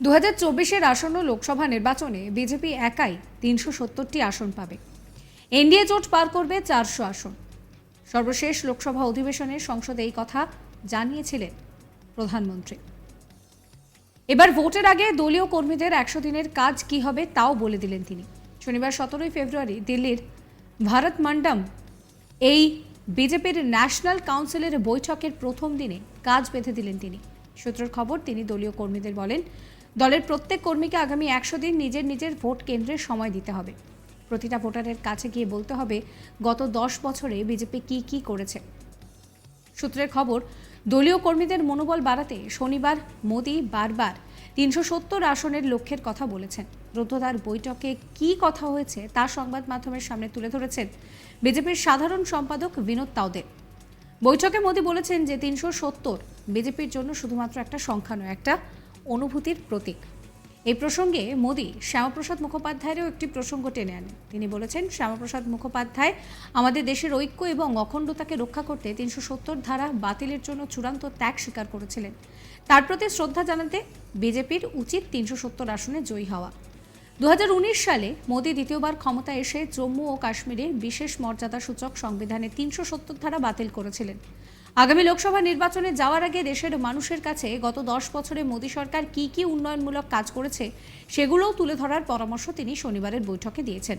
দু হাজার আসন্ন লোকসভা নির্বাচনে বিজেপি একাই তিনশো সত্তরটি আসন পাবে। এনডিএ জোট পার করবে চারশো আসন। সর্বশেষ লোকসভা অধিবেশনে সংসদে এই কথা জানিয়েছিলেন প্রধানমন্ত্রী। এবার ভোটের আগে দলীয় কর্মীদের একশো দিনের কাজ কি হবে তাও বলে দিলেন তিনি। শনিবার সতেরোই ফেব্রুয়ারি দিল্লির ভারত মণ্ডম এই বিজেপির ন্যাশনাল কাউন্সিলের বৈঠকের প্রথম দিনে কাজ বেঁধে দিলেন তিনি। সূত্রের খবর, তিনি দলীয় কর্মীদের বলেন দলের প্রত্যেক কর্মীকে আগামী একশো দিন নিজের নিজের ভোট কেন্দ্রে সময় দিতে হবে। প্রতিটা ভোটারের কাছে গিয়ে বলতে হবে, গত দশ বছরে বিজেপি কি কি করেছে। সূত্রের খবর, দলীয় কর্মীদের মনোবল বাড়াতে শনিবার মোদি বারবার তিনশো সত্তর আসনের লক্ষ্যের কথা বলেছেন। রুদ্ধদ্বার বৈঠকে কি কথা হয়েছে তা সংবাদ মাধ্যমের সামনে তুলে ধরেছেন বিজেপির সাধারণ সম্পাদক বিনোদ তাওদে বৈঠকে মোদি বলেছেন যে তিনশো সত্তর বিজেপির জন্য শুধুমাত্র একটা সংখ্যা নয়, একটা অনুভূতির প্রতীক। এই প্রসঙ্গে মোদি শ্যামাপ্রসাদ মুখোপাধ্যায়েরও একটি প্রসঙ্গ টেনে আনেন। তিনি বলেছেন, শ্যামাপ্রসাদ মুখোপাধ্যায় আমাদের দেশের ঐক্য এবং অখণ্ডতাকে রক্ষা করতে তিনশো সত্তর ধারা বাতিলের জন্য চূড়ান্ত ত্যাগ স্বীকার করেছিলেন। তার প্রতি শ্রদ্ধা জানাতে বিজেপির উচিত তিনশো সত্তর আসনে জয়ী হওয়া। দু হাজার উনিশ সালে মোদী দ্বিতীয়বার ক্ষমতা এসে জম্মু ও কাশ্মীরে বিশেষ মর্যাদা সূচক সংবিধানে তিনশো সত্তর ধারা বাতিল করেছিলেন। আগামী লোকসভা নির্বাচনে যাওয়ার আগে দেশের মানুষের কাছে গত দশ বছরে মোদী সরকার কি কি উন্নয়নমূলক কাজ করেছে সেগুলোও তুলে ধরার পরামর্শ তিনি শনিবারের বৈঠকে দিয়েছেন।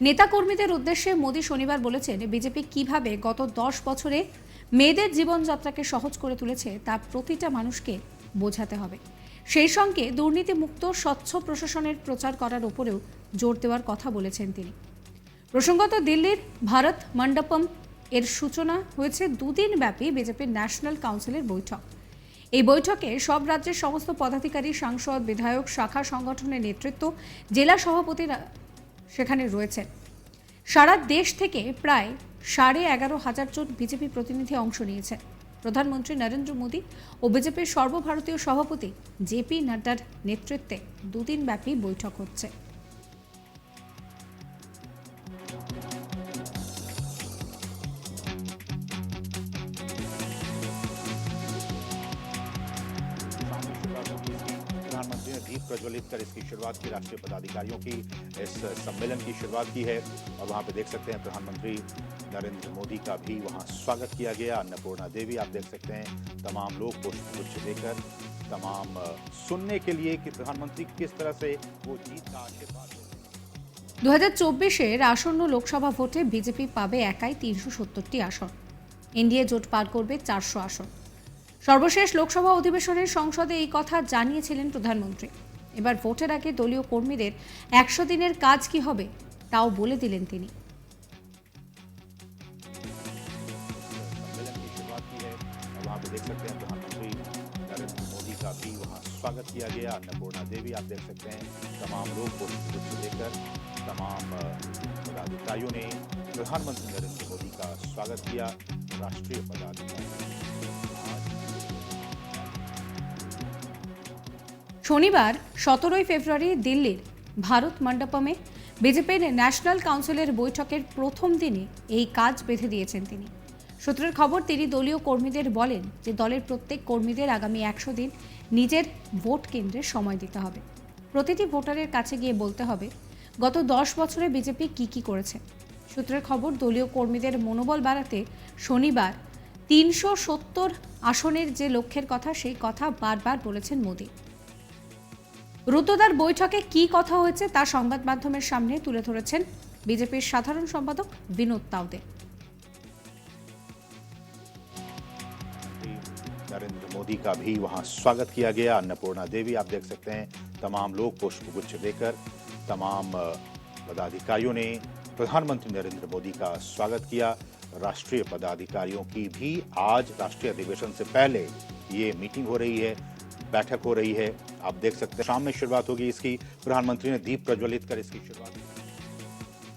নেতাকর্মীদের উদ্দেশ্যে মোদী শনিবার বলেছেন, বিজেপি কীভাবে গত দশ বছরে মেয়েদের জীবনযাত্রাকে সহজ করে তুলেছে তা প্রতিটা মানুষকে বোঝাতে হবে। সেই সঙ্গে দুর্নীতিমুক্ত স্বচ্ছ প্রশাসনের প্রচার করার উপরেও জোর দেওয়ার কথা বলেছেন তিনি। প্রসঙ্গত দিল্লির ভারত মণ্ডপম এর সূচনা হয়েছে দুদিন ব্যাপী বিজেপির ন্যাশনাল কাউন্সিলের বৈঠক। এই বৈঠকে সব রাজ্যের সমস্ত পদাধিকারী, সাংসদ, বিধায়ক, শাখা সংগঠনের নেতৃত্ব, জেলা সভাপতিরা সেখানে রয়েছেন। সারা দেশ থেকে প্রায় সাড়ে এগারো হাজার জন বিজেপি প্রতিনিধি অংশ নিয়েছেন। প্রধানমন্ত্রী নরেন্দ্র মোদী ও বিজেপির সর্বভারতীয় সভাপতি জেপি নাড্ডার নেতৃত্বে দুদিন ব্যাপী বৈঠক হচ্ছে। दीप प्रज्वलित कर इसकी शुरुआत की राष्ट्रीय पदाधिकारियों की इस सम्मेलन की शुरुआत की है और वहां पे देख सकते हैं प्रधानमंत्री नरेंद्र मोदी का भी वहां स्वागत किया गया अन्नपूर्णा देवी आप देख सकते हैं तमाम लोग पुष्पगुच्छ देकर तमाम अ, सुनने के लिए कि प्रधानमंत्री किस तरह से वो जीत का आशीर्वाद देते हैं। দু হাজার চব্বিশের আসন্ন লোকসভা ভোটে বিজেপি পাবে একাই তিনশো সত্তরটি আসন এনডিএ জোট পার করবে চারশো আসন সর্বশেষ লোকসভা অধিবেশনে সংসদে এই কথা জানিয়েছিলেন প্রধানমন্ত্রী এবার ভোটের আগে দলীয় কর্মীদের একশো দিনের কাজ কি হবে তাও বলে দিলেন তিনি सम्मेलन की शुरुआत की है और वहाँ पे देख सकते हैं प्रधानमंत्री नरेंद्र मोदी का भी वहाँ स्वागत किया गया अन्नपूर्णा देवी आप देख सकते हैं तमाम लोग पुष्पगुच्छ देकर तमाम अ, पदाधिकारियों ने प्रधानमंत्री नरेंद्र मोदी का स्वागत किया राष्ट्रीय पदाधिकारी শনিবার সতেরোই ফেব্রুয়ারি দিল্লির ভারত মণ্ডপমে বিজেপির ন্যাশনাল কাউন্সিলের বৈঠকের প্রথম দিনে এই কাজ বেঁধে দিয়েছেন তিনি। সূত্রের খবর, তিনি দলীয় কর্মীদের বলেন যে দলের প্রত্যেক কর্মীদের আগামী একশো দিন নিজের ভোট কেন্দ্রে সময় দিতে হবে। প্রতিটি ভোটারের কাছে গিয়ে বলতে হবে, গত দশ বছরে বিজেপি কি কি করেছে। সূত্রের খবর, দলীয় কর্মীদের মনোবল বাড়াতে শনিবার তিনশো সত্তর আসনের যে লক্ষ্যের কথা, সেই কথা বারবার বলেছেন মোদী। রুতোদার বৈঠকে কি কথা হয়েছে তা সংবাদ মাধ্যমের সামনে তুলে ধরেছেন বিজেপির সাধারণ সম্পাদক বিনোদ তাওদে प्रधानमंत्री नरेंद्र मोदी का भी वहाँ स्वागत किया गया अन्नपूर्णा देवी आप देख सकते हैं तमाम लोग पुष्पगुच्छ देकर तमाम अ, पदाधिकारियों ने प्रधानमंत्री नरेंद्र मोदी का स्वागत किया राष्ट्रीय पदाधिकारियों की भी आज राष्ट्रीय अधिवेशन से पहले ये मीटिंग हो रही है बैठक हो रही है आप देख सकते हैं शाम में शुरुआत होगी इसकी प्रधानमंत्री ने दीप प्रज्वलित कर इसकी शुरुआत की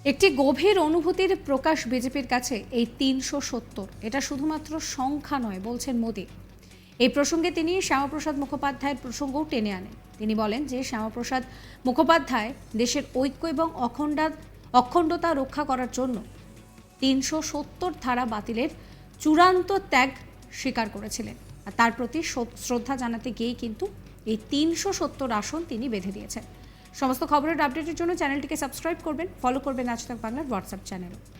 একটি গভীর অনুভূতির প্রকাশ বিজেপির কাছে এই তিনশো সত্তর এটা শুধুমাত্র সংখ্যা নয় বলছেন মোদী এই প্রসঙ্গে তিনি শ্যামাপ্রসাদ মুখোপাধ্যায়ের প্রসঙ্গও টেনে আনেন তিনি বলেন যে শ্যামাপ্রসাদ মুখোপাধ্যায় দেশের ঐক্য এবং অখণ্ডা অখণ্ডতা রক্ষা করার জন্য তিনশো সত্তর ধারা বাতিলের চূড়ান্ত ত্যাগ স্বীকার করেছিলেন আর তার প্রতি শ্রদ্ধা জানাতে গিয়েই কিন্তু এই তিনশো সত্তর আসন তিনি বেঁধে দিয়েছেন। সমস্ত খবরের আপডেটের জন্য চ্যানেলটিকে সাবস্ক্রাইব করবেন ফলো করবেন আজ বাংলার হোয়াটসঅ্যাপ চ্যানেলও